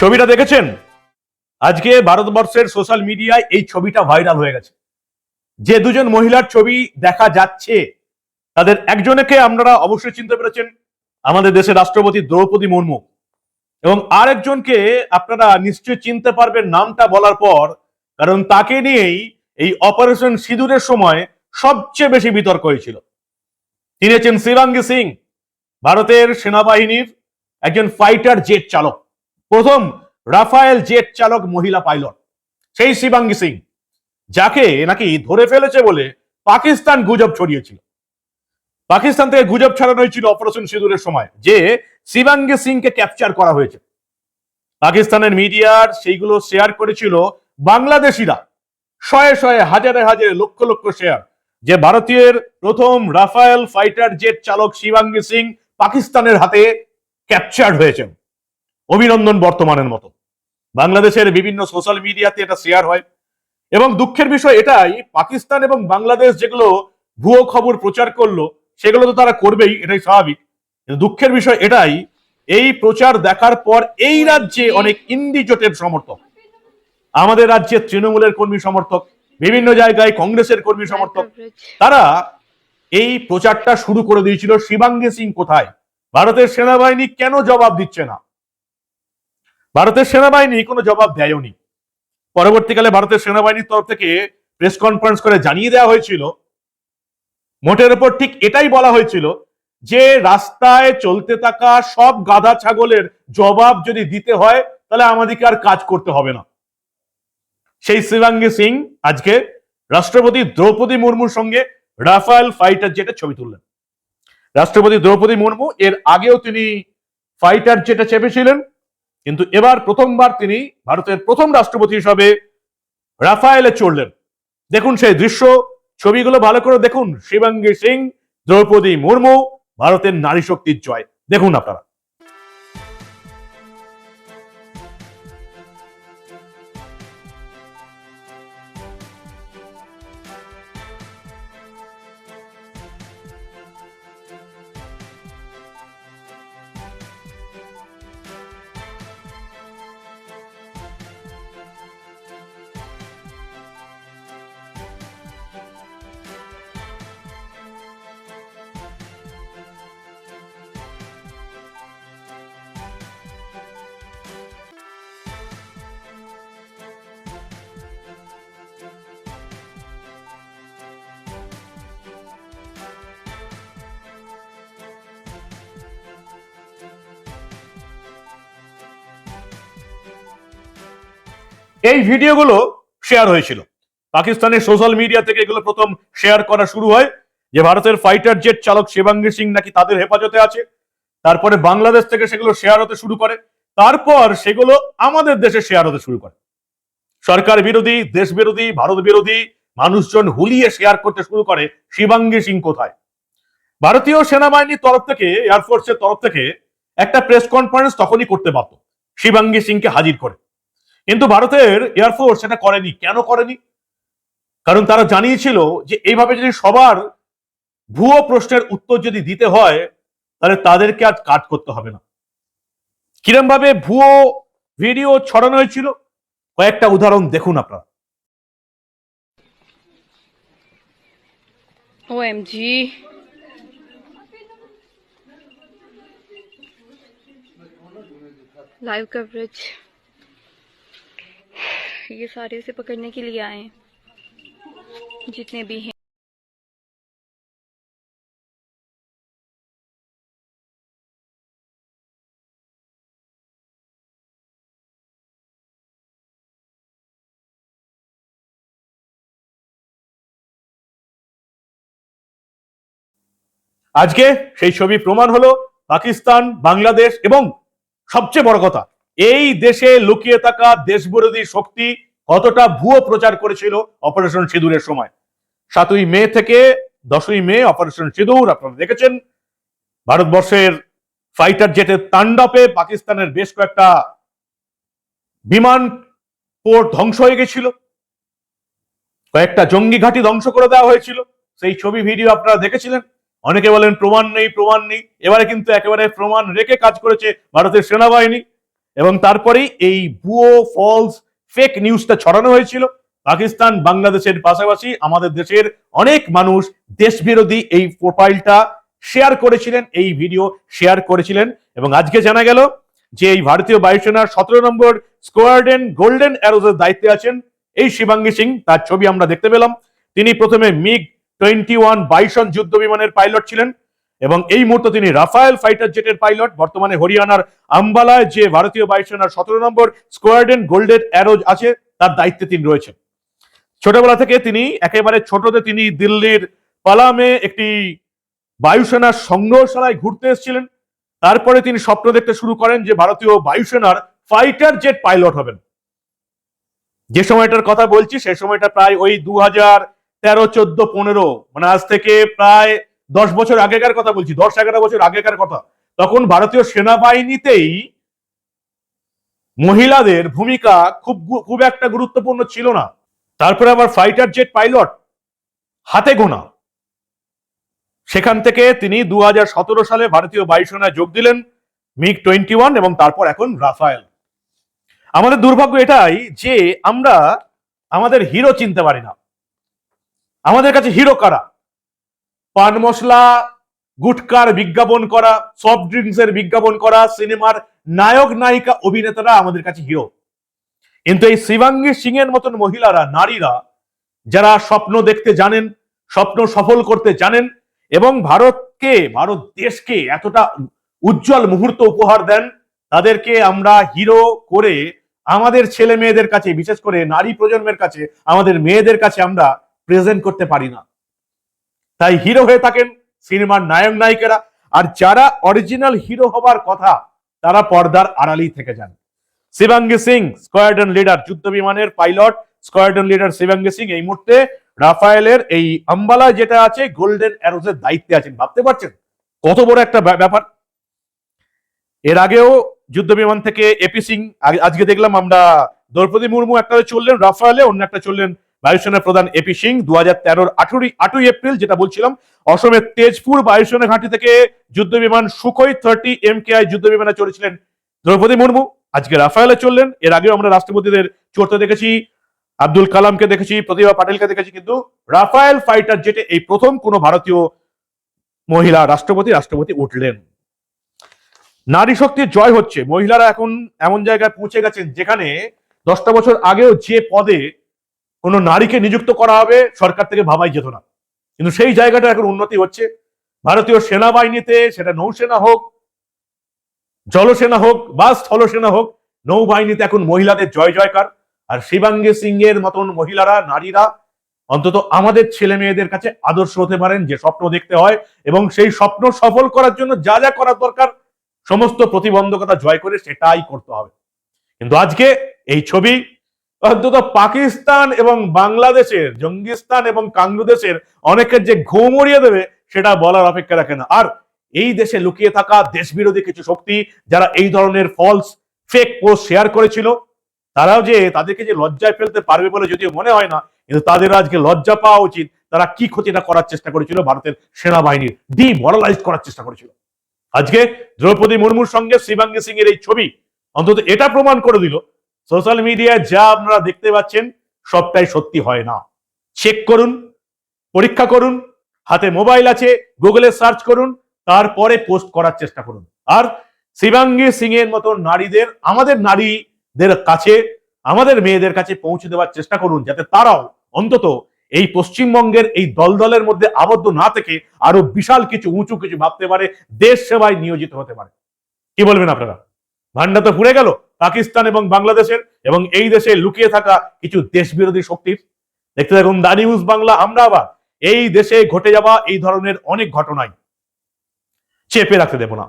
ছবিটা দেখেছেন? আজকে ভারতবর্ষের সোশ্যাল মিডিয়ায় এই ছবিটা ভাইরাল হয়ে গেছে। যে দুজন মহিলার ছবি দেখা যাচ্ছে, তাদের একজনকে আপনারা অবশ্যই চিনতে পেরেছেন, আমাদের দেশের রাষ্ট্রপতি দ্রৌপদী মুর্মু। এবং আরেকজনকে আপনারা নিশ্চয়ই চিনতে পারবেন নামটা বলার পর, কারণ তাকে নিয়েই এই অপারেশন সিঁদুরের সময় সবচেয়ে বেশি বিতর্ক হয়েছিল। তিনি হচ্ছেন শিবাঙ্গী সিং, ভারতের সেনাবাহিনীর একজন ফাইটার জেট চালক। প্রথম রাফায়েল জেট চালক মহিলা পাইলট, সেই শিবাঙ্গী সিং, যাকে নাকি ধরে ফেলেছে বলে পাকিস্তান গুজব ছড়িয়েছিল। পাকিস্তান থেকে গুজব ছড়ানো হয়েছিল অপারেশন সিঁদুরের সময়, যে শিবাঙ্গী সিংকে ক্যাপচার করা হয়েছে। পাকিস্তানের মিডিয়ার সেইগুলো শেয়ার করেছিল বাংলাদেশিরা, শয়ে শয়ে, হাজারে হাজারে, লক্ষ লক্ষ শেয়ার, যে ভারতীয়ের প্রথম রাফায়েল ফাইটার জেট চালক শিবাঙ্গী সিং পাকিস্তানের হাতে ক্যাপচার হয়েছেন। অভিনন্দন বর্তমানের মতো। বাংলাদেশের বিভিন্ন সোশ্যাল মিডিয়াতে এটা শেয়ার হয়। এবং দুঃখের বিষয় এটাই পাকিস্তান এবং বাংলাদেশ যেগুলো ভুয়ো খবর প্রচার করল সেগুলো তো তারা করবেই এটাই স্বাভাবিক। দুঃখের বিষয় এটাই এই প্রচার দেখার পর এই রাজ্যে অনেক ইন্ডি জোটের সমর্থক। আমাদের রাজ্যে তৃণমূলের কর্মী সমর্থক বিভিন্ন জায়গায় কংগ্রেসের কর্মী সমর্থক। তারা এই প্রচারটা শুরু করে দিয়েছিল শিবাঙ্গী সিং কোথায়? ভারতের সেনাবাহিনী কেন জবাব দিচ্ছে না? ভারতের সেনাবাহিনী কোনো জবাব দেয়নি। পরবর্তীকালে ভারতের সেনাবাহিনীর তরফ থেকে প্রেস কনফারেন্স করে জানিয়ে দেওয়া হয়েছিল। মোটের উপর ঠিক এটাই বলা হয়েছিল যে, রাস্তায় চলতে থাকা সব গাধা ছাগলের জবাব যদি দিতে হয়, তাহলে আমাদেরকে আর কাজ করতে হবে না। সেই শিবাঙ্গী সিং আজকে রাষ্ট্রপতি দ্রৌপদী মুর্মুর সঙ্গে রাফায়েল ফাইটার জেটে ছবি তুললেন। রাষ্ট্রপতি দ্রৌপদী মুর্মু, এর আগেও তিনি ফাইটার জেটে চেপেছিলেন। কিন্তু এবার প্রথমবার তিনি ভারতের প্রথম রাষ্ট্রপতি হিসাবে রাফায়েলে চড়লেন। দেখুন সেই দৃশ্য, ছবিগুলো ভালো করে দেখুন। শিবাঙ্গী সিং, দ্রৌপদী মুর্মু, ভারতের নারী শক্তির জয়। দেখুন আপনারা। এই ভিডিওগুলো শেয়ার হয়েছিল। পাকিস্তানের সোশ্যাল মিডিয়া থেকে এগুলো প্রথম শেয়ার করা শুরু হয়, যে ভারতের ফাইটার জেট চালক শিবাঙ্গী সিং নাকি তাদের হেফাজতে আছে। তারপরে বাংলাদেশ থেকে সেগুলো শেয়ার হতে শুরু করে। তারপর সেগুলো আমাদের দেশে শেয়ার হতে শুরু করে। সরকার বিরোধী, দেশ বিরোধী, ভারত বিরোধী মানুষজন হুলিয়ে শেয়ার করতে শুরু করে শিবাঙ্গী সিং কোথায়? ভারতীয় সেনাবাহিনীর তরফ থেকে এয়ারফোর্সের তরফ থেকে একটা প্রেস কনফারেন্স তখনই করতে পারত। শিবাঙ্গী সিংকে হাজির করে। কিন্তু ভারতের এয়ারফোর্স এটা করেনি। কেন করেনি? কারণ তারা জানিয়েছিল যে এইভাবে যদি সবার ভুয়ো প্রশ্নের উত্তর যদি দিতে হয়, তাহলে তাদেরকে আর কাট করতে হবে না। কিরম ভাবে ভুয়ো ভিডিও ছড়ানো হয়েছিল? কয়েকটা উদাহরণ দেখুন আপনারা। OMG. Live. ये सारे उसे पकड़ने के लिए आए हैं जितने भी हैं আজকে সেই ছবি প্রমাণ হলো পাকিস্তান বাংলাদেশ এবং সবচেয়ে বড় কথা এই দেশে লুকিয়ে থাকা দেশবিরোধী শক্তি কতটা ভুয়ো প্রচার করেছিল অপারেশন সিঁদুরের সময়? সাতই মে থেকে দশই মে অপারেশন সিঁদুর, আপনারা দেখেছেন? ভারতবর্ষের ফাইটার জেটের তাণ্ডবে পাকিস্তানের বেশ কয়েকটা বিমান পোর্ট ধ্বংস হয়ে গেছিল। কয়েকটা জঙ্গি ঘাঁটি ধ্বংস করে দেওয়া হয়েছিল। সেই ছবি ভিডিও আপনারা দেখেছিলেন? অনেকে বলেন, প্রমাণ নেই প্রমাণ নেই। এবারে কিন্তু একেবারে প্রমাণ রেখে কাজ করেছে ভারতের সেনাবাহিনী। এবং তারপরেই এই ভুয়ো ফলস ফেক নিউজটা ছড়ানো হয়েছিল। পাকিস্তান বাংলাদেশের পাশাপাশি আমাদের দেশের অনেক মানুষ দেশবিরোধী এই প্রোফাইলটা শেয়ার করেছিলেন, এই ভিডিও শেয়ার করেছিলেন। এবং আজকে জানা গেল যে এই ভারতীয় বায়ুসেনার সতেরো নম্বর স্কোয়ার্ডেন গোল্ডেন অ্যারোজের দায়িত্বে আছেন এই শিবাঙ্গী সিং। তার ছবি আমরা দেখতে পেলাম। তিনি প্রথমে মিগ টোয়েন্টি ওয়ান বাইশন যুদ্ধ বিমানের পাইলট ছিলেন। এবং এই মুহূর্তে তিনি রাফায়েল ফাইটার জেটের পাইলট, বর্তমানে হরিয়ানার আম্বালায় যে ভারতীয় বায়ুসেনার সতেরো নম্বর স্কোয়ার্ডেন গোল্ডেন অ্যারোজ আছে, তার দায়িত্বে তিনি রয়েছেন। ছোটবেলা থেকে তিনি একেবারে ছোটতে তিনি দিল্লির পালামে একটি বায়ুসেনার সংগ্রহশালায় ঘুরতে এসেছিলেন। তারপরে তিনি স্বপ্ন দেখতে শুরু করেন যে ভারতীয় বায়ুসেনার ফাইটার জেট পাইলট হবেন। যে সময়টার কথা বলছি সেই সময়টা প্রায় ওই দু হাজার তেরো, চোদ্দ, পনেরো মানে আজ থেকে প্রায় দশ বছর আগেকার কথা বলছি, দশ এগারো বছর আগেকার কথা। তখন ভারতীয় সেনাবাহিনীতেই মহিলাদের ভূমিকা খুব খুব একটা গুরুত্বপূর্ণ ছিল না। তারপরে আবার ফাইটার জেট পাইলট হাতে গোনা। সেখান থেকে তিনি দু হাজার সতেরো সালে ভারতীয় বায়ুসেনায় যোগ দিলেন মিগ টোয়েন্টি ওয়ান এবং তারপর এখন রাফায়েল। আমাদের দুর্ভাগ্য এটাই যে আমরা আমাদের হিরো চিনতে পারি না। আমাদের কাছে হিরো কারা? পান মশলা, গুটকার বিজ্ঞাপন করা সফট ড্রিঙ্কস এর বিজ্ঞাপন করা, সিনেমার নায়ক, নায়িকা, অভিনেতারা আমাদের কাছে হিরো কিন্তু এই শিবাঙ্গী সিং এর মতন মহিলারা, নারীরা, যারা স্বপ্ন দেখতে জানেন, স্বপ্ন সফল করতে জানেন, এবং ভারতকে, ভারত দেশকে এতটা উজ্জ্বল মুহূর্ত উপহার দেন, তাদেরকে আমরা হিরো করে আমাদের ছেলে মেয়েদের কাছে, বিশেষ করে নারী প্রজন্মের কাছে, আমাদের মেয়েদের কাছে আমরা প্রেজেন্ট করতে পারি না। তাই হিরো হয়ে থাকেন সিনেমার নায়ক নায়িকারা। আর যারা অরিজিনাল হিরো হবার কথা, তারা পর্দার আড়ালেই থেকে যান। শিবাঙ্গী সিং, স্কোয়াড্রন লিডার, যুদ্ধ বিমানের pilot, squadron leader Shivangi Singh এই মুহূর্তে রাফায়েলের এই আম্বালা যেটা আছে, গোল্ডেন অ্যারোজের দায়িত্বে আছেন। ভাবতে পারছেন? কত বড় একটা ব্যাপার। এর আগেও যুদ্ধ বিমান থেকে এপি সিং আজকে দেখলাম আমরা দ্রৌপদী মুর্মু একটা চললেন, রাফায়েলে অন্য একটা চললেন বায়ুসেনা প্রধান এপি সিং দু হাজার তেরোর আঠেরোই, আটই এপ্রিল যেটা বলছিলাম, অসমের তেজপুর বায়ুসেনা ঘাঁটি থেকে যুদ্ধ বিমান Sukhoi thirty M K I যুদ্ধ বিমানে চড়েছিলেন দ্রৌপদী মুর্মু। আজকে রাফায়েলে চললেন। এর আগেও আমরা রাষ্ট্রপতিদের চড়তে দেখেছি, আব্দুল কালামকে দেখেছি, প্রতিভা পাটেলকে দেখেছি, কিন্তু রাফায়েল ফাইটার জেটে এই প্রথম কোন ভারতীয় মহিলা রাষ্ট্রপতি রাষ্ট্রপতি উঠলেন। নারী শক্তির জয় হচ্ছে। মহিলারা এখন এমন জায়গায় পৌঁছে গেছেন যেখানে দশটা বছর আগেও যে পদে কোনো নারীকে নিযুক্ত করা হবে, সরকার থেকে ভাবাই যেত না। কিন্তু সেই জায়গাটা এখন উন্নতি হচ্ছে। ভারতীয় সেনাবাহিনীতে সেটা নৌসেনা হোক, জলসেনা হোক বা স্থলসেনা হোক, নৌবাহিনীতে এখন মহিলাদের জয় জয়কার। আর শিবাঙ্গী সিং এর মতন মহিলারা, নারীরা অন্তত আমাদের ছেলে মেয়েদের কাছে আদর্শ হতে পারেন, যে স্বপ্ন দেখতে হয় এবং সেই স্বপ্ন সফল করার জন্য যা যা করার দরকার, সমস্ত প্রতিবন্ধকতা জয় করে সেটাই করতে হবে। কিন্তু আজকে এই ছবি অন্তত পাকিস্তান এবং বাংলাদেশের, জঙ্গিস্তান এবং কাংলাদেশের অনেকের যে ঘুম উড়িয়ে দেবে, সেটা বলার অপেক্ষা রাখে না। আর এই দেশে লুকিয়ে থাকা দেশবিরোধী কিছু শক্তি যারা এই ধরনের ফলস ফেক পোস্ট শেয়ার করেছিল, তারাও যে তাদেরকে যে লজ্জায় ফেলতে পারবে বলে যদিও মনে হয় না, কিন্তু তাদের আজকে লজ্জা পাওয়া উচিত। তারা কি ক্ষতিটা করার চেষ্টা করেছিল ভারতের সেনাবাহিনীর? ডিমরালাইজ করার চেষ্টা করেছিল। আজকে দ্রৌপদী মুর্মুর সঙ্গে শিবাঙ্গী সিং এর এই ছবি অন্তত এটা প্রমাণ করে দিল সোশ্যাল মিডিয়ায় যা আপনারা দেখতে পাচ্ছেন, সবটাই সত্যি হয় না। চেক করুন, পরীক্ষা করুন, হাতে মোবাইল আছে গুগলে সার্চ করুন, তারপরে পোস্ট করার চেষ্টা করুন। আর শিবাঙ্গী সিং এর মতো নারীদের, আমাদের নারীদের কাছে, আমাদের মেয়েদের কাছে পৌঁছে দেওয়ার চেষ্টা করুন, যাতে তারাও অন্তত এই পশ্চিমবঙ্গের এই দলদলের মধ্যে আবদ্ধ না থেকে আরও বিশাল কিছু, উঁচু কিছু ভাবতে পারে, দেশ সেবায় নিয়োজিত হতে পারে। কি বলবেন আপনারা? ভান্ডা তো পুড়ে গেল। পাকিস্তান এবং বাংলাদেশের এবং এই দেশে লুকিয়ে থাকা কিছু দেশ বিরোধী শক্তির। দেখতে থাকুন দা নিউজ বাংলা, আমরা আবার এই দেশে ঘটে যাওয়া এই ধরনের অনেক ঘটনাই চেপে রাখতে দেব না।